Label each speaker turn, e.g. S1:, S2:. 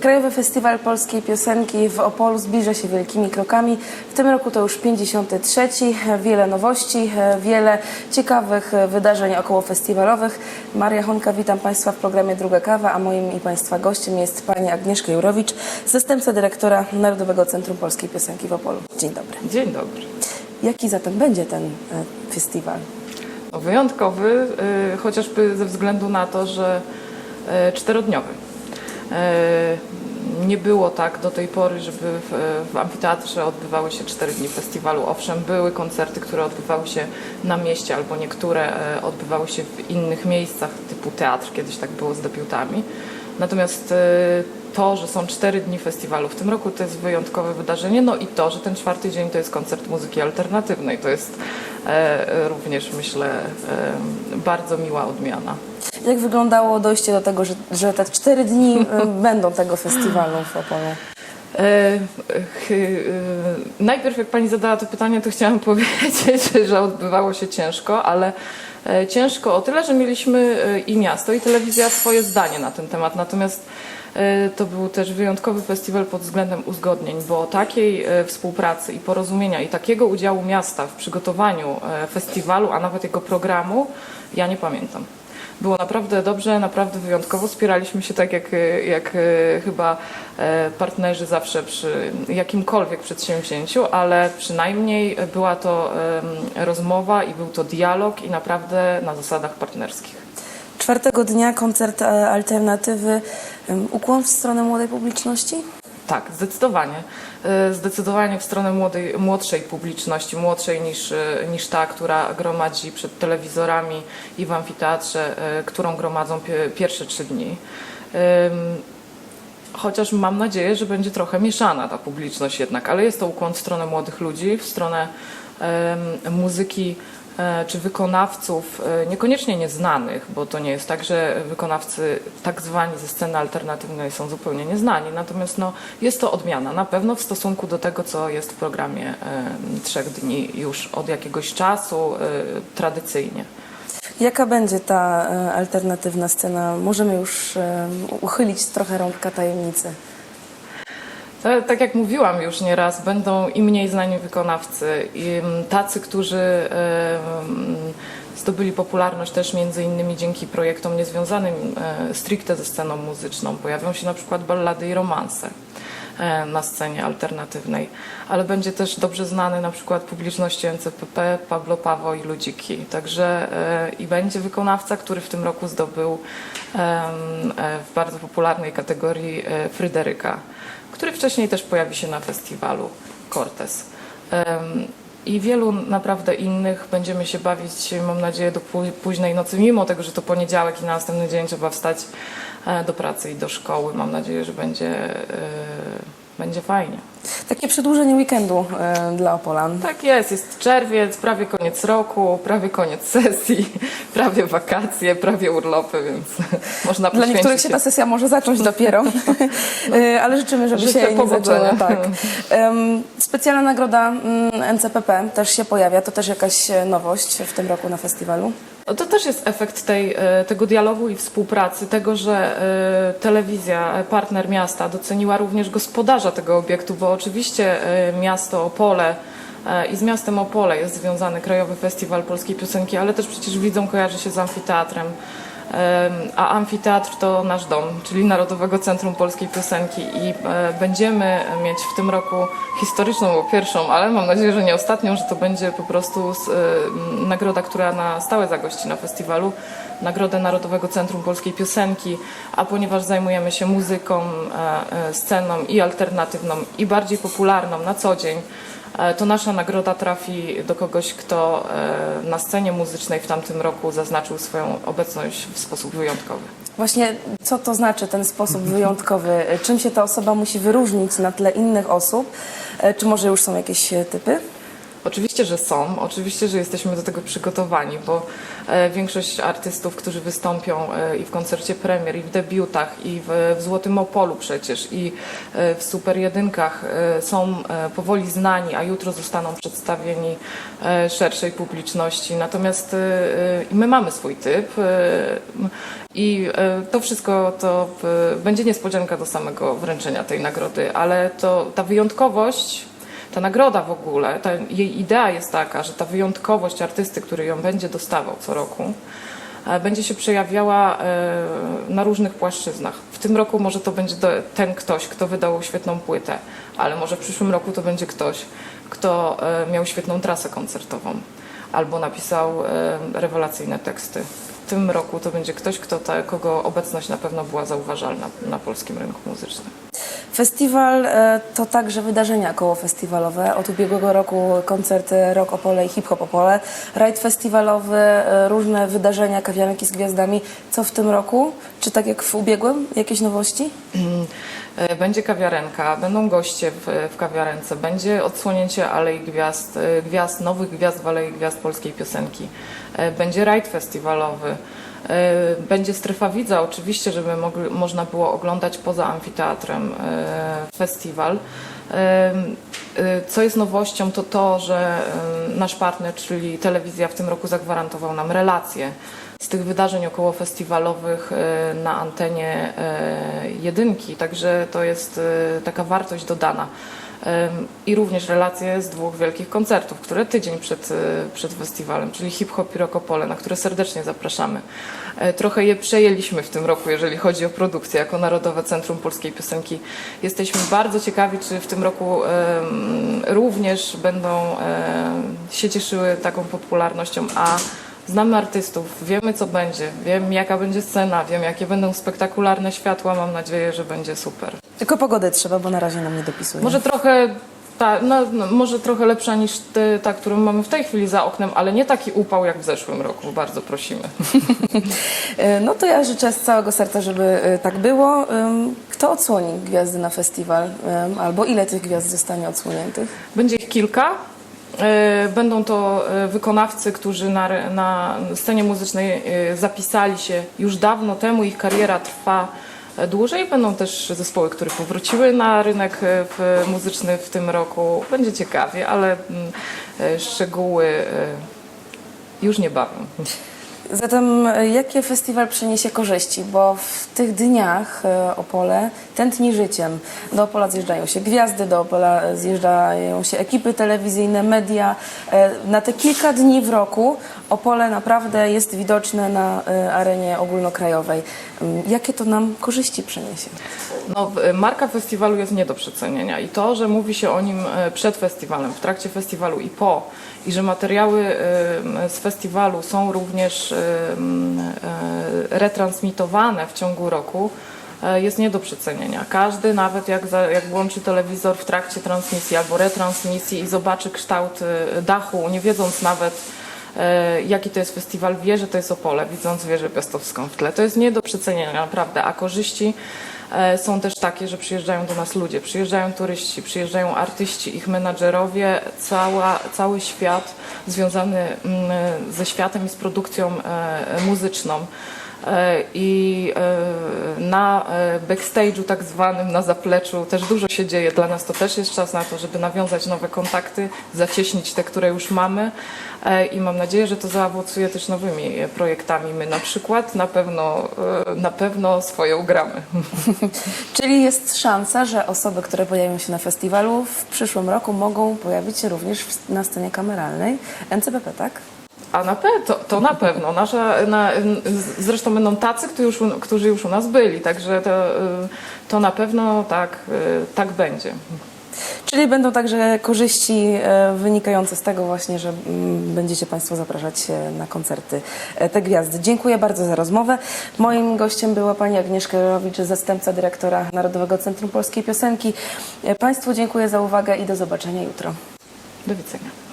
S1: Krajowy Festiwal Polskiej Piosenki w Opolu zbliża się wielkimi krokami. W tym roku to już 53. Wiele nowości, wiele ciekawych wydarzeń okołofestiwalowych. Maria Honka, witam Państwa w programie Druga Kawa, a moim i Państwa gościem jest Pani Agnieszka Jurowicz, zastępca dyrektora Narodowego Centrum Polskiej Piosenki w Opolu. Dzień dobry.
S2: Dzień dobry.
S1: Jaki zatem będzie ten e, festiwal?
S2: No, wyjątkowy, y, chociażby ze względu na to, że y, czterodniowy. Y, nie było tak do tej pory, żeby w, w amfiteatrze odbywały się cztery dni festiwalu. Owszem, były koncerty, które odbywały się na mieście, albo niektóre y, odbywały się w innych miejscach, typu teatr, kiedyś tak było z debiutami. Natomiast y, to, że są cztery dni festiwalu w tym roku, to jest wyjątkowe wydarzenie. No i to, że ten czwarty dzień to jest koncert muzyki alternatywnej. To jest e, również, myślę, e, bardzo miła odmiana.
S1: Jak wyglądało dojście do tego, że, że te cztery dni e, będą tego festiwalu w Opolu?
S2: E, e, najpierw, jak pani zadała to pytanie, to chciałam powiedzieć, że odbywało się ciężko, ale e, ciężko o tyle, że mieliśmy e, i miasto, i telewizja swoje zdanie na ten temat. Natomiast e, to był też wyjątkowy festiwal pod względem uzgodnień, bo takiej e, współpracy i porozumienia i takiego udziału miasta w przygotowaniu e, festiwalu, a nawet jego programu, ja nie pamiętam. Było naprawdę dobrze, naprawdę wyjątkowo. Spieraliśmy się tak, jak, jak e, chyba e, partnerzy zawsze przy jakimkolwiek przedsięwzięciu, ale przynajmniej była to rozmowa i był to dialog i naprawdę na zasadach partnerskich.
S1: Czwartego dnia koncert e, alternatywy. Ukłon w stronę młodej publiczności?
S2: Tak, zdecydowanie. E, Zdecydowanie w stronę młodej, młodszej publiczności, młodszej niż, e, niż ta, która gromadzi przed telewizorami i w amfiteatrze, e, którą gromadzą pie- pierwsze trzy dni. Chociaż mam nadzieję, że będzie trochę mieszana ta publiczność jednak, ale jest to ukłon w stronę młodych ludzi, w stronę muzyki czy wykonawców, e, niekoniecznie nieznanych, bo to nie jest tak, że wykonawcy tak zwani ze sceny alternatywnej są zupełnie nieznani, natomiast no, jest to odmiana na pewno w stosunku do tego, co jest w programie em, trzech dni już od jakiegoś czasu e, tradycyjnie.
S1: Jaka będzie ta e, alternatywna scena? Możemy już e, uchylić trochę rąbka tajemnicy.
S2: Tak, tak jak mówiłam już nieraz, będą i mniej znani wykonawcy, i mm, tacy, którzy em, zdobyli popularność też między innymi dzięki projektom niezwiązanym e, stricte ze sceną muzyczną. Pojawią się na przykład ballady i romanse e, na scenie alternatywnej, ale będzie też dobrze znany na przykład publiczności NCPP, Pablo Pawo i Ludziki. Także e, i będzie wykonawca, który w tym roku zdobył e, w bardzo popularnej kategorii e, Fryderyka, który wcześniej też pojawi się na festiwalu Cortez. I wielu naprawdę innych będziemy się bawić, mam nadzieję, do pó- późnej nocy, mimo tego, że to poniedziałek i na następny dzień trzeba wstać e, do pracy i do szkoły. Mam nadzieję, że będzie, e, będzie fajnie.
S1: Takie przedłużenie weekendu e, dla Opolan.
S2: Tak jest, jest czerwiec, prawie koniec roku, prawie koniec sesji, prawie wakacje, prawie urlopy, więc można
S1: Dla
S2: poświęcić
S1: niektórych się ta sesja może zacząć dopiero, E, ale życzymy, żeby
S2: Życzę
S1: się nie
S2: powodzenia.
S1: zaczęła. Tak. Em, Specjalna nagroda mm, NCPP też się pojawia. To też jakaś e, nowość w tym roku na festiwalu.
S2: To też jest efekt tej, e, tego dialogu i współpracy, tego, że e, telewizja, partner miasta doceniła również gospodarza tego obiektu, bo oczywiście miasto Opole i z miastem Opole jest związany Krajowy Festiwal Polskiej Piosenki, ale też przecież widzą kojarzy się z amfiteatrem. A amfiteatr to nasz dom, czyli Narodowego Centrum Polskiej Piosenki i e, będziemy mieć w tym roku historyczną, bo pierwszą, ale mam nadzieję, że nie ostatnią, że to będzie po prostu e, nagroda, która na stałe zagości na festiwalu, Nagrodę Narodowego Centrum Polskiej Piosenki, a ponieważ zajmujemy się muzyką, e, sceną i alternatywną i bardziej popularną na co dzień, to nasza nagroda trafi do kogoś, kto e, na scenie muzycznej w tamtym roku zaznaczył swoją obecność w sposób wyjątkowy.
S1: Właśnie co to znaczy ten sposób wyjątkowy? E, Czym się ta osoba musi wyróżnić na tle innych osób? E, Czy może już są jakieś e, typy?
S2: Oczywiście, że są, oczywiście, że jesteśmy do tego przygotowani, bo e, większość artystów, którzy wystąpią e, i w koncercie premier, i w debiutach, i w, w Złotym Opolu przecież, i e, w Super Jedynkach są powoli znani, a jutro zostaną przedstawieni szerszej publiczności. Natomiast my mamy swój typ i to wszystko to będzie niespodzianka do samego wręczenia tej nagrody, ale to ta wyjątkowość ta nagroda w ogóle, ta, jej idea jest taka, że ta wyjątkowość artysty, który ją będzie dostawał co roku, e, będzie się przejawiała e, na różnych płaszczyznach. W tym roku może to będzie ten ktoś, kto wydał świetną płytę, ale może w przyszłym roku to będzie ktoś, kto e, miał świetną trasę koncertową albo napisał rewelacyjne teksty. W tym roku to będzie ktoś, kto ta, kogo obecność na pewno była zauważalna na polskim rynku muzycznym.
S1: Festiwal e, to także wydarzenia kołofestiwalowe. Od ubiegłego roku koncerty Rock Opole i Hip Hop Opole, rajd festiwalowy, e, różne wydarzenia, kawiarenki z gwiazdami. Co w tym roku? Czy tak jak w ubiegłym? Jakieś nowości?
S2: E, Będzie kawiarenka, będą goście w, w kawiarence, będzie odsłonięcie Alei Gwiazd, gwiazd, nowych gwiazd w Alei Gwiazd polskiej piosenki, będzie rajd festiwalowy, będzie strefa widza, oczywiście, żeby mogli, można było oglądać poza amfiteatrem e, festiwal. E, e, Co jest nowością, to to, że e, nasz partner, czyli telewizja, w tym roku zagwarantował nam relacje z tych wydarzeń okołofestiwalowych e, na antenie e, jedynki, także to jest e, taka wartość dodana. I również relacje z dwóch wielkich koncertów, które tydzień przed, e, przed festiwalem, czyli Hip Hop i Rockopole, na które serdecznie zapraszamy. E, Trochę je przejęliśmy w tym roku, jeżeli chodzi o produkcję, jako Narodowe Centrum Polskiej Piosenki. Jesteśmy bardzo ciekawi, czy w tym roku również będą się cieszyły taką popularnością, a Znamy artystów, wiemy co będzie, wiem jaka będzie scena, wiem jakie będą spektakularne światła, mam nadzieję, że będzie super.
S1: Tylko pogody trzeba, bo na razie nam nie dopisuje.
S2: Może trochę, ta, no, no, może trochę lepsza niż te, ta, którą mamy w tej chwili za oknem, ale nie taki upał jak w zeszłym roku, bardzo prosimy.
S1: E, No to ja życzę z całego serca, żeby e, tak było. Kto odsłoni gwiazdy na festiwal? Albo ile tych gwiazd zostanie odsłoniętych?
S2: Będzie ich kilka. E, Będą to wykonawcy, którzy na, na scenie muzycznej zapisali się już dawno temu, ich kariera trwa dłużej. Będą też zespoły, które powróciły na rynek e, muzyczny w tym roku. Będzie ciekawie, ale mm, e, szczegóły e, już niebawem.
S1: Zatem jakie festiwal przyniesie korzyści? Bo w tych dniach Opole tętni życiem. Do Opola zjeżdżają się gwiazdy, do Opola zjeżdżają się ekipy telewizyjne, media. Na te kilka dni w roku Opole naprawdę jest widoczne na e, arenie ogólnokrajowej. Ym, Jakie to nam korzyści przyniesie?
S2: No, w- marka festiwalu jest nie do przecenienia i to, że mówi się o nim e, przed festiwalem, w trakcie festiwalu i po, i że materiały z festiwalu są również retransmitowane w ciągu roku, jest nie do przecenienia. Każdy, nawet jak, za, jak włączy telewizor w trakcie transmisji albo retransmisji i zobaczy kształt dachu, nie wiedząc nawet, jaki to jest festiwal, wie, że to jest Opole, widząc wieżę piastowską w tle. To jest nie do przecenienia, naprawdę. A korzyści e, są też takie, że przyjeżdżają do nas ludzie, przyjeżdżają turyści, przyjeżdżają artyści, ich menadżerowie, cała, cały świat związany mm, ze światem i z produkcją e, muzyczną. E, I e, na e, backstage'u tak zwanym, na zapleczu też dużo się dzieje. Dla nas to też jest czas na to, żeby nawiązać nowe kontakty, zacieśnić te, które już mamy i mam nadzieję, że to zaowocuje też nowymi projektami. My na przykład na pewno, na pewno swoje ugramy.
S1: Czyli jest szansa, że osoby, które pojawią się na festiwalu w przyszłym roku mogą pojawić się również na scenie kameralnej NCBP, tak?
S2: A na pe- to, to na pewno. Nasza, na, zresztą będą tacy, którzy już, u- którzy już u nas byli, także to, y, to na pewno tak, y, tak będzie.
S1: Czyli będą także korzyści e, wynikające z tego właśnie, że mm, będziecie Państwo zapraszać na koncerty e, te gwiazdy. Dziękuję bardzo za rozmowę. Moim gościem była Pani Agnieszka Jorowicz, zastępca dyrektora Narodowego Centrum Polskiej Piosenki. E, Państwu dziękuję za uwagę i do zobaczenia jutro.
S2: Do widzenia.